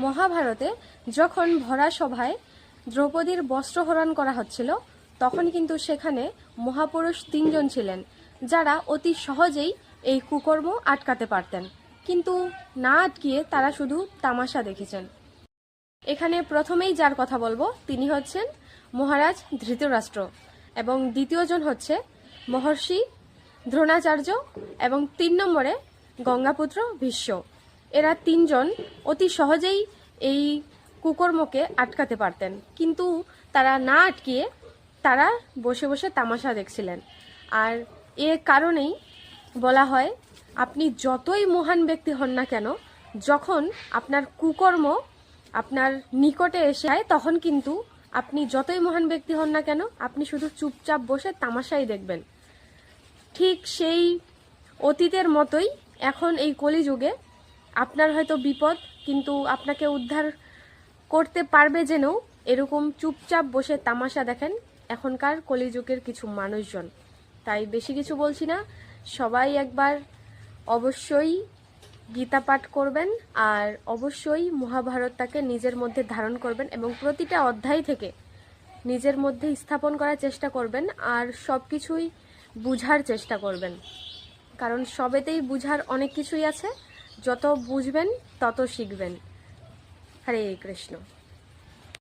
মহাভারতে যখন ভরা সভায় দ্রৌপদীর বস্ত্রহরণ করা হচ্ছিল, তখন কিন্তু সেখানে মহাপুরুষ তিনজন ছিলেন, যারা অতি সহজেই এই কুকর্ম আটকাতে পারতেন। কিন্তু না আটকিয়ে তারা শুধু তামাশা দেখেছেন। এখানে প্রথমেই যার কথা বলব, তিনি হচ্ছেন মহারাজ ধৃতরাষ্ট্র এবং দ্বিতীয়জন হচ্ছে মহর্ষি দ্রোণাচার্য এবং তিন নম্বরে গঙ্গাপুত্র ভীষ্ম। এরা তিনজন অতি সহজেই এই কুকর্মকে আটকাতে পারতেন। কিন্তু তারা না আটকিয়ে তারা বসে বসে তামাশা দেখছিলেন। আর এ কারণেই বলা হয়, আপনি যতই মহান ব্যক্তি হন না কেন, যখন আপনার কুকর্ম আপনার নিকটে এসে যায়, তখন কিন্তু আপনি যতই মহান ব্যক্তি হন না কেন, আপনি শুধু চুপচাপ বসে তামাশাই দেখবেন। ঠিক সেই অতীতের মতোই এখন এই কলিযুগে আপনার হয়তো বিপদ, কিন্তু আপনাকে উদ্ধার করতে পারবে জেনেও এরকম চুপচাপ বসে তামাশা দেখেন এখনকার কলিযুগের কিছু মানুষজন। তাই বেশি কিছু বলছি না। সবাই একবার অবশ্যই গীতা পাঠ করবেন আর অবশ্যই মহাভারতটাকে নিজের মধ্যে ধারণ করবেন এবং প্রতিটা অধ্যায় থেকে নিজের মধ্যে স্থাপন করার চেষ্টা করবেন আর সব কিছুই বুঝার চেষ্টা করবেন। কারণ সবেতেই বুঝার অনেক কিছুই আছে। যত বুঝবেন তত শিখবেন। হরে কৃষ্ণ।